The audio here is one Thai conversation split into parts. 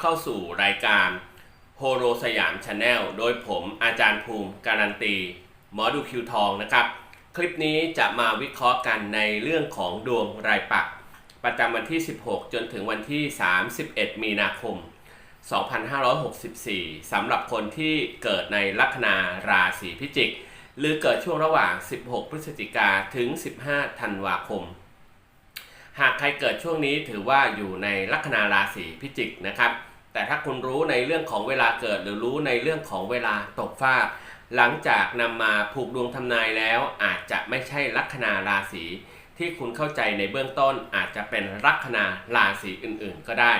เข้าสู่รายการโฮโรสยามชาแนลโดยผมอาจารย์ภูมิการันตี หมอดูคิวทองนะครับ คลิปนี้จะมาวิเคราะห์กันในเรื่องของดวงรายปัก ประจำวันที่ 16 จนถึงวันที่ 31 มีนาคม 2564 สำหรับคนที่เกิดในลัคนาราศีพิจิก หรือเกิดช่วงระหว่าง 16 พฤศจิกาถึง 15 ธันวาคม หากใครเกิดช่วงนี้ถือว่าอยู่ในลัคนาราศีพิจิกนะครับ แต่ถ้าคุณรู้ในเรื่องของเวลาเกิด หรือรู้ในเรื่องของเวลาตกฟากหลังจากนำมาผูกดวงทำนายแล้ว อาจจะไม่ใช่ลัคนาราศีที่คุณเข้าใจในเบื้องต้นอาจจะเป็นลัคนาราศีอื่นๆ ก็ได้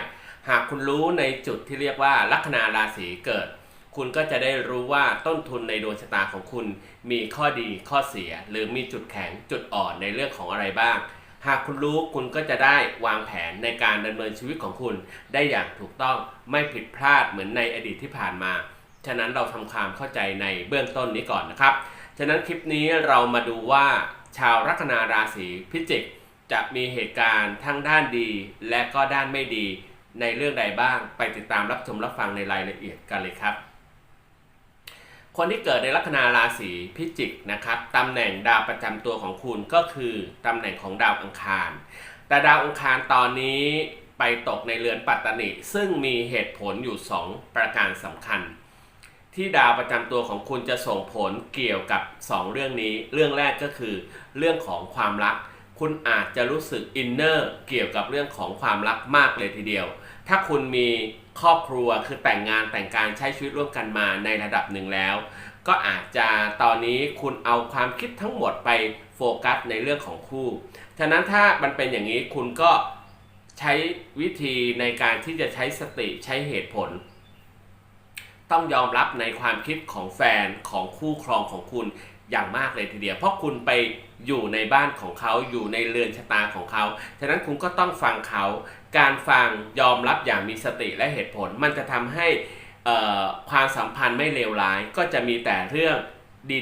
หากคุณรู้ในจุดที่เรียกว่าลัคนาราศีเกิด คุณก็จะได้รู้ว่าต้นทุนในดวงชะตาของคุณ มีข้อดีข้อเสีย หรือมีจุดแข็งจุดอ่อนในเรื่องของอะไรบ้าง หากคุณรู้คุณก็จะได้วางแผนในการดำเนินชีวิตของคุณ ได้อย่างถูกต้องไม่ผิดพลาดเหมือนในอดีตที่ผ่านมา ฉะนั้นเราทำความเข้าใจในเบื้องต้นนี้ก่อนนะครับ ฉะนั้นคลิปนี้เรามาดูว่า ชาวลัคนาราศีพิจิก จะมีเหตุการณ์ทั้งด้านดีและก็ด้านไม่ดี ในเรื่องใดบ้างไปติดตามรับชมรับฟังในรายละเอียดกันเลยครับ คนที่เกิดในลัคนาราศีพิจิกนะครับตำแหน่งดาวประจำตัวของคุณก็คือตำแหน่งของดาวอังคาร แต่ดาวอังคารตอนนี้ไปตกในเรือนปัตตนิซึ่งมีเหตุผลอยู่ 2 ประการสำคัญ ที่ดาวประจำตัวของคุณจะส่งผลเกี่ยวกับ 2 เรื่องนี้ เรื่องแรกก็คือ เรื่องของความรัก คุณอาจจะรู้สึกอินเนอร์เกี่ยวกับเรื่องของความรักมากเลยทีเดียว ถ้าคุณมี ครอบครัวคือแต่งงานแต่งการใช้ชีวิตร่วมกันมาในระดับหนึ่งแล้ว ก็อาจจะตอนนี้คุณเอาความคิดทั้งหมดไปโฟกัสในเรื่องของคู่ ฉะนั้นถ้ามันเป็นอย่างนี้คุณก็ใช้วิธีในการที่จะใช้สติใช้เหตุผล ต้องยอมรับในความคิดของแฟนของคู่ครองของคุณ อย่างมากเลยทีเดียว เพราะคุณไปอยู่ในบ้านของเขาอยู่ในเรือนชะตาของเขา ฉะนั้นคุณก็ต้องฟังเขา การฟังยอมรับอย่างมีสติและเหตุผล มันจะทำให้ความสัมพันธ์ไม่เลวร้าย ก็จะมีแต่เรื่อง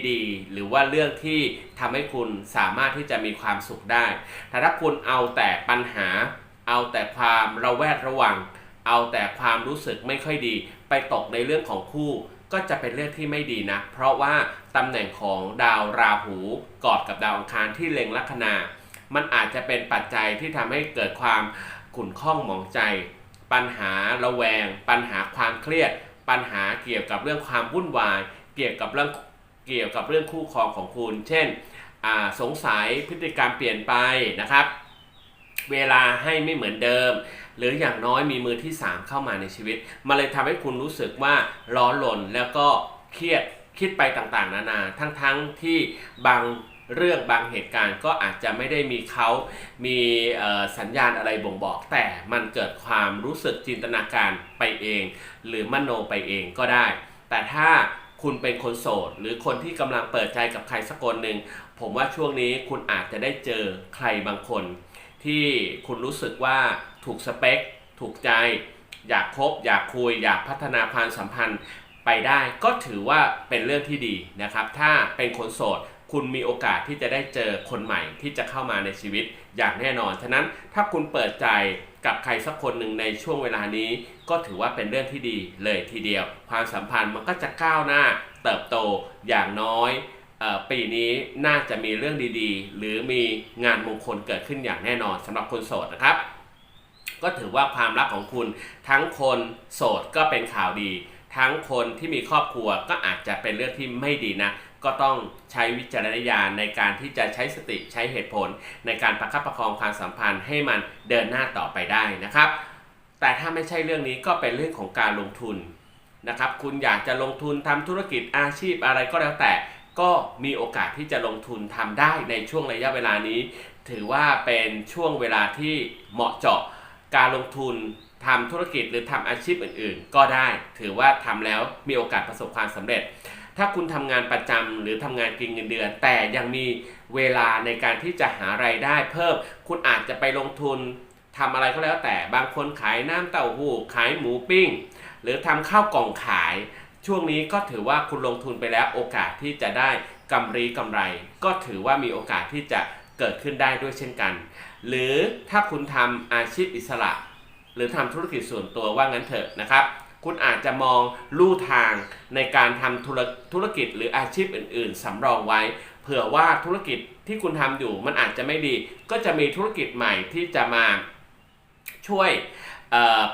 ดีๆ หรือว่าเรื่องที่ทำให้คุณสามารถที่จะมีความสุขได้ แต่ถ้าคุณเอาแต่ปัญหา เอาแต่ความระแวดระวัง เอาแต่ความรู้สึกไม่ค่อยดี ไปตกในเรื่องของคู่ ก็จะเป็นเรื่องที่ไม่ดีนะ เพราะว่าตำแหน่งของดาวราหูกอดกับดาวอังคารที่เล็งลัคนา มันอาจจะเป็นปัจจัยที่ทำให้เกิดความขุ่นข้องหมองใจ ปัญหาระแวง ปัญหาความเครียด ปัญหาเกี่ยวกับเรื่องความวุ่นวาย เกี่ยวกับเรื่องเกี่ยวกับเรื่องคู่ครองของคุณ เช่นสงสัยพฤติกรรมเปลี่ยนไปนะครับ เวลาให้ไม่เหมือนเดิม หรืออย่างน้อยมีมือที่ 3 เข้ามาในชีวิต มันเลยทำให้คุณรู้สึกว่าร้อนรนแล้วก็เครียดคิดไปต่างๆ นานา ทั้งๆที่บางเรื่องบางเหตุการณ์ก็อาจจะไม่ได้มีเขามีสัญญาณอะไรบ่งบอก แต่มันเกิดความรู้สึกจินตนาการไปเอง หรือมโนไปเองก็ได้ แต่ถ้าคุณเป็นคนโสด หรือคนที่กำลังเปิดใจกับใครสักคนหนึ่ง ผมว่าช่วงนี้คุณอาจจะได้เจอใครบางคน ที่คุณรู้สึกว่าถูกสเปค ถูกใจ อยากคบ อยากคุย อยากพัฒนาความสัมพันธ์ไปได้ก็ถือว่าเป็นเรื่องที่ดีนะครับ ถ้าเป็นคนโสดคุณมีโอกาสที่จะได้เจอคนใหม่ที่จะเข้ามาในชีวิตอย่างแน่นอน ฉะนั้นถ้าคุณเปิดใจกับใครสักคนหนึ่งในช่วงเวลานี้ ก็ถือว่าเป็นเรื่องที่ดีเลยทีเดียว ความสัมพันธ์มันก็จะก้าวหน้าเติบโตอย่างน้อย ปีนี้น่าจะมีเรื่องดีๆ หรือมีงานมงคลเกิดขึ้นอย่างแน่นอนสำหรับคนโสดนะครับ ก็ถือว่าความรักของคุณทั้งคนโสดก็เป็นข่าวดี ทั้งคนที่มีครอบครัวก็อาจจะเป็นเรื่องที่ไม่ดีนะ ก็ต้องใช้วิจารณญาณในการที่จะใช้สติใช้เหตุผล ในการประคับประคองความสัมพันธ์ให้มันเดินหน้าต่อไปได้นะครับ แต่ถ้าไม่ใช่เรื่องนี้ก็เป็นเรื่องของการลงทุนนะครับ คุณอยากจะลงทุนทำธุรกิจอาชีพอะไรก็แล้วแต่ ก็มีโอกาสที่จะลงทุนทำได้ในช่วงระยะเวลานี้ ถือว่าเป็นช่วงเวลาที่เหมาะเจาะการลงทุนทำธุรกิจหรือทำอาชีพอื่น ๆ ก็ได้ ถือว่าทำแล้วมีโอกาสประสบความสำเร็จ ถ้าคุณทำงานประจำหรือทำงานกินเงินเดือน แต่ยังมีเวลาในการที่จะหาไรายได้ เพิ่มคุณอาจจะไปลงทุนทำอะไรก็แล้วแต่บางคนขายน้ำเต้าหู้ขายหมูปิ้ง หรือทำข้าวกล่องขาย ช่วงนี้ก็ถือว่าคุณลงทุนไปแล้วโอกาสที่จะได้กำไรกำไร ก็ถือว่ามีโอกาสที่จะเกิดขึ้นได้ด้วยเช่นกัน หรือถ้าคุณทำอาชีพอิสระ หรือทำธุรกิจส่วนตัวว่างั้นเถอะนะครับ คุณอาจจะมองลู่ทางในการทำธุรธุรกิจหรืออาชีพอื่น ๆสำรองไว้ เผื่อว่าธุรกิจที่คุณทำอยู่มันอาจจะไม่ดี ก็จะมีธุรกิจใหม่ที่จะมาช่วย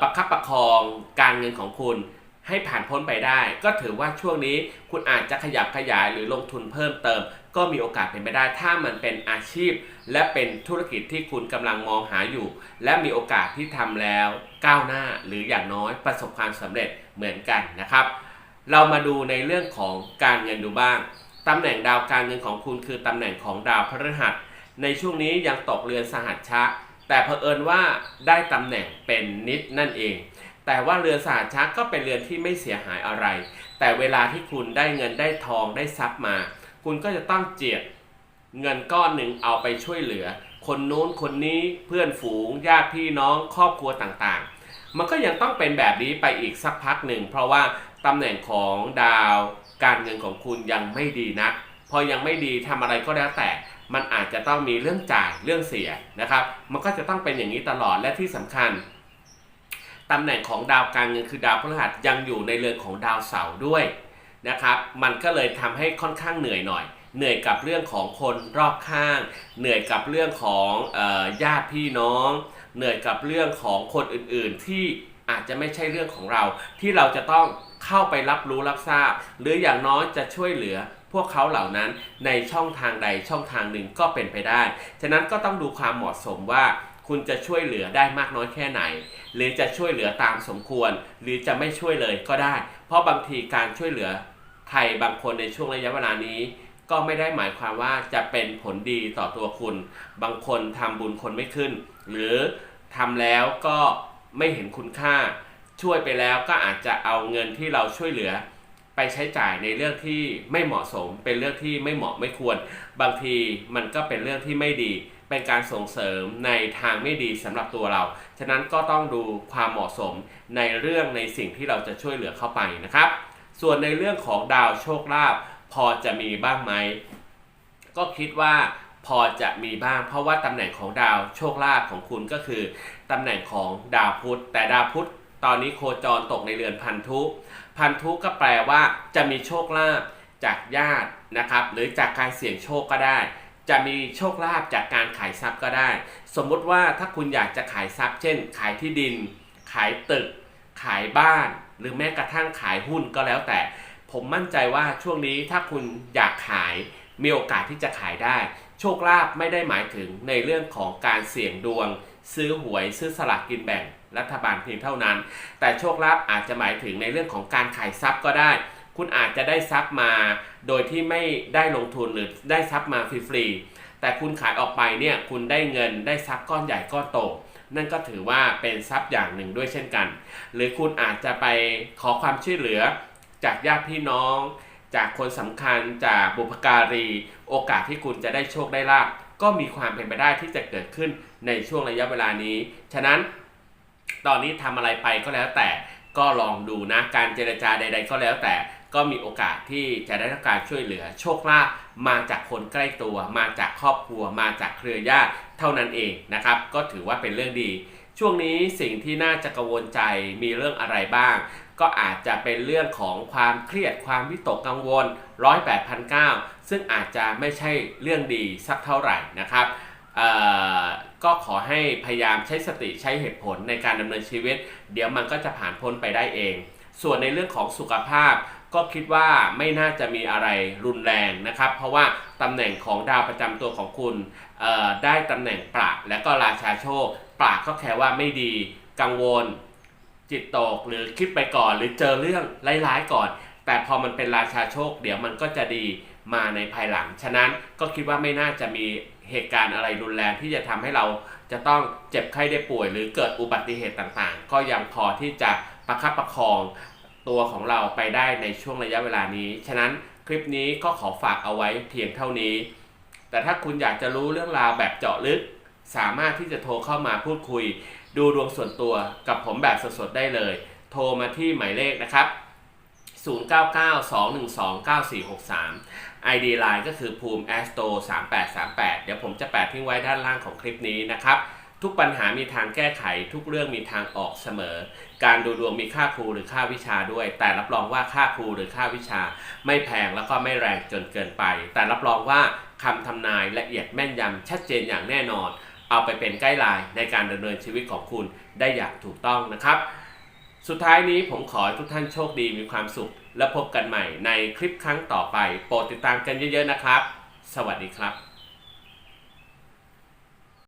ประคับประคองการเงินของคุณ ให้ผ่านพ้นไปได้ ก็ถือว่าช่วงนี้คุณอาจจะขยับขยายหรือลงทุนเพิ่มเติม ก็มีโอกาสเป็นไปได้ ถ้ามันเป็นอาชีพ และเป็นธุรกิจที่คุณกำลังมองหาอยู่ และมีโอกาสที่ทำแล้วก้าวหน้าหรืออย่างน้อยประสบความสำเร็จเหมือนกันนะครับ เรามาดูในเรื่องของการเงินดูบ้างตำแหน่งดาวการเงินของคุณคือตำแหน่งของดาวพฤหัส ในช่วงนี้ยังตกเรือนสหัชชะ แต่เผอิญว่าได้ตำแหน่งเป็นนิดนั่นเอง แต่ว่าเรือนสหัชชะก็เป็นเรือนที่ไม่เสียหายอะไร แต่เวลาที่คุณได้เงินได้ทองได้ทรัพย์มา คุณก็จะต้องเจียดเงินก้อนหนึ่งเอาไปช่วยเหลือ คนนู้นคนนี้เพื่อนฝูงญาติพี่น้องครอบครัวต่างๆ มันก็ยังต้องเป็นแบบนี้ไปอีกสักพักหนึ่งเพราะว่าตำแหน่งของดาวการเงินของคุณยังไม่ดีนักพอยังไม่ดีทำอะไรก็แล้วแต่ มันอาจจะต้องมีเรื่องจ่ายเรื่องเสียนะครับ มันก็จะต้องเป็นอย่างนี้ตลอดและที่สำคัญ ตำแหน่งของดาวการเงินคือดาวพฤหัสยังอยู่ในเรือนของดาวเสาร์ด้วยนะครับ มันก็เลยทำให้ค่อนข้างเหนื่อยหน่อย เหนื่อยกับเรื่องของคนรอบข้าง เหนื่อยกับเรื่องของญาติพี่น้อง เหนื่อยกับเรื่องของคนอื่นๆที่อาจจะไม่ใช่เรื่องของเรา ที่เราจะต้องเข้าไปรับรู้รับทราบ หรืออย่างน้อยจะช่วยเหลือพวกเขาเหล่านั้นในช่องทางใดช่องทางหนึ่งก็เป็นไปได้ ฉะนั้นก็ต้องดูความเหมาะสมว่า คุณจะช่วยเหลือได้มากน้อยแค่ไหน หรือจะช่วยเหลือตามสมควร หรือจะไม่ช่วยเลยก็ได้ เพราะบางทีการช่วยเหลือใครบางคนในช่วงระยะเวลานี้ ก็ไม่ได้หมายความว่าจะเป็นผลดีต่อตัวคุณ บางคนทำบุญคนไม่ขึ้น หรือทำแล้วก็ไม่เห็นคุณค่า ช่วยไปแล้วก็อาจจะเอาเงินที่เราช่วยเหลือ ไปใช้จ่ายในเรื่องที่ไม่เหมาะสม เป็นเรื่องที่ไม่เหมาะไม่ควร บางทีมันก็เป็นเรื่องที่ไม่ดี เป็นการส่งเสริมในทางไม่ดีสำหรับตัวเรา ฉะนั้นก็ต้องดูความเหมาะสมในเรื่องในสิ่งที่เราจะช่วยเหลือเข้าไปนะครับ ส่วนในเรื่องของดาวโชคลาภพอจะมีบ้างไหม ก็คิดว่าพอจะมีบ้าง เพราะว่าตำแหน่งของดาวโชคลาภของคุณก็คือตำแหน่งของดาวพุธ แต่ดาวพุธตอนนี้โคจรตกในเรือนพันธุ พันธุก็แปลว่าจะมีโชคลาภจากญาตินะครับ หรือจากการเสี่ยงโชคก็ได้ จะมีโชคลาภจากการขายทรัพย์ก็ได้ สมมุติว่าถ้าคุณอยากจะขายทรัพย์ เช่น ขายที่ดิน ขายตึก ขายบ้าน หรือแม้กระทั่งขายหุ้นก็แล้วแต่ ผมมั่นใจว่าช่วงนี้ถ้าคุณอยากขายมีโอกาสที่จะขายได้ โชคลาภไม่ได้หมายถึงในเรื่องของการเสี่ยงดวง ซื้อหวยซื้อสลากกินแบ่งรัฐบาลเพียงเท่านั้น แต่โชคลาภอาจจะหมายถึงในเรื่องของการขายทรัพย์ก็ได้ คุณอาจจะได้ทรัพย์มาโดยที่ไม่ได้ลงทุนหรือได้ทรัพย์มาฟรีๆแต่คุณขายออกไปเนี่ยคุณได้เงินได้ทรัพย์ก้อนใหญ่ก้อนโต นั่นก็ถือว่าเป็นทรัพย์อย่างหนึ่งด้วยเช่นกัน หรือคุณอาจจะไปขอความช่วยเหลือจากญาติพี่น้อง จากคนสำคัญจากบุพการี โอกาสที่คุณจะได้โชคได้ลาบก็มีความเป็นไปได้ที่จะเกิดขึ้นในช่วงระยะเวลานี้ ฉะนั้นตอนนี้ทำอะไรไปก็แล้วแต่ก็ลองดูนะ การเจรจาใด ๆ ก็แล้วแต่ ก็มีโอกาสที่จะได้รับการช่วยเหลือ โชคลาภมาจากคนใกล้ตัว มาจากครอบครัว มาจากเครือญาติเท่านั้นเองนะครับ ก็ถือว่าเป็นเรื่องดี ช่วงนี้สิ่งที่น่าจะกังวลใจมีเรื่องอะไรบ้าง ก็อาจจะเป็นเรื่องของความเครียดความวิตกกังวลร้อยแปดพันเก้าซึ่งอาจจะไม่ใช่เรื่องดีสักเท่าไหร่นะครับก็ขอให้พยายามใช้สติใช้เหตุผลในการดำเนินชีวิต เดี๋ยวมันก็จะผ่านพ้นไปได้เอง ส่วนในเรื่องของสุขภาพ ก็คิดว่าไม่น่าจะมีอะไรรุนแรงนะครับ เพราะว่าตำแหน่งของดาวประจำตัวของคุณได้ตำแหน่งปราและก็ราชาโชคปราก็แค่ว่าไม่ดีกังวล จิตตกหรือคิดไปก่อนหรือเจอเรื่องร้ายๆก่อน แต่พอมันเป็นราชาโชค เดี๋ยวมันก็จะดีมาในภายหลัง ฉะนั้นก็คิดว่าไม่น่าจะมีเหตุการณ์อะไรรุนแรงที่จะทำให้เราจะต้องเจ็บไข้ได้ป่วย หรือเกิดอุบัติเหตุต่างๆ ก็ยังพอที่จะประคับประคอง ตัวของเราไปได้ในช่วงระยะเวลานี้ ฉะนั้นคลิปนี้ก็ขอฝากเอาไว้เพียงเท่านี้ แต่ถ้าคุณอยากจะรู้เรื่องราวแบบเจาะลึก สามารถที่จะโทรเข้ามาพูดคุย ดูดวงส่วนตัวกับผมแบบสดๆได้เลย โทรมาที่หมายเลขนะครับ 0992129463 ID Line ก็คือภูมิ a s t o 3838 เดี๋ยวผมจะแปะทิ้งไว้ด้านล่างของคลิปนี้นะครับ ทุกปัญหามีทางแก้ไขทุกเรื่องมีทางออกเสมอ การดูดวงมีค่าครูหรือค่าวิชาด้วย แต่รับรองว่าค่าครูหรือค่าวิชา ไม่แพงแล้วก็ไม่แรงจนเกินไป แต่รับรองว่าคำทำนายละเอียดแม่นยำชัดเจนอย่างแน่นอน เอาไปเป็นไกด์ไลน์ในการดำเนินชีวิตของคุณได้อย่างถูกต้องนะครับ สุดท้ายนี้ผมขอให้ทุกท่านโชคดีมีความสุข และพบกันใหม่ในคลิปครั้งต่อไป โปรดติดตามกันเยอะๆนะครับ สวัสดีครับ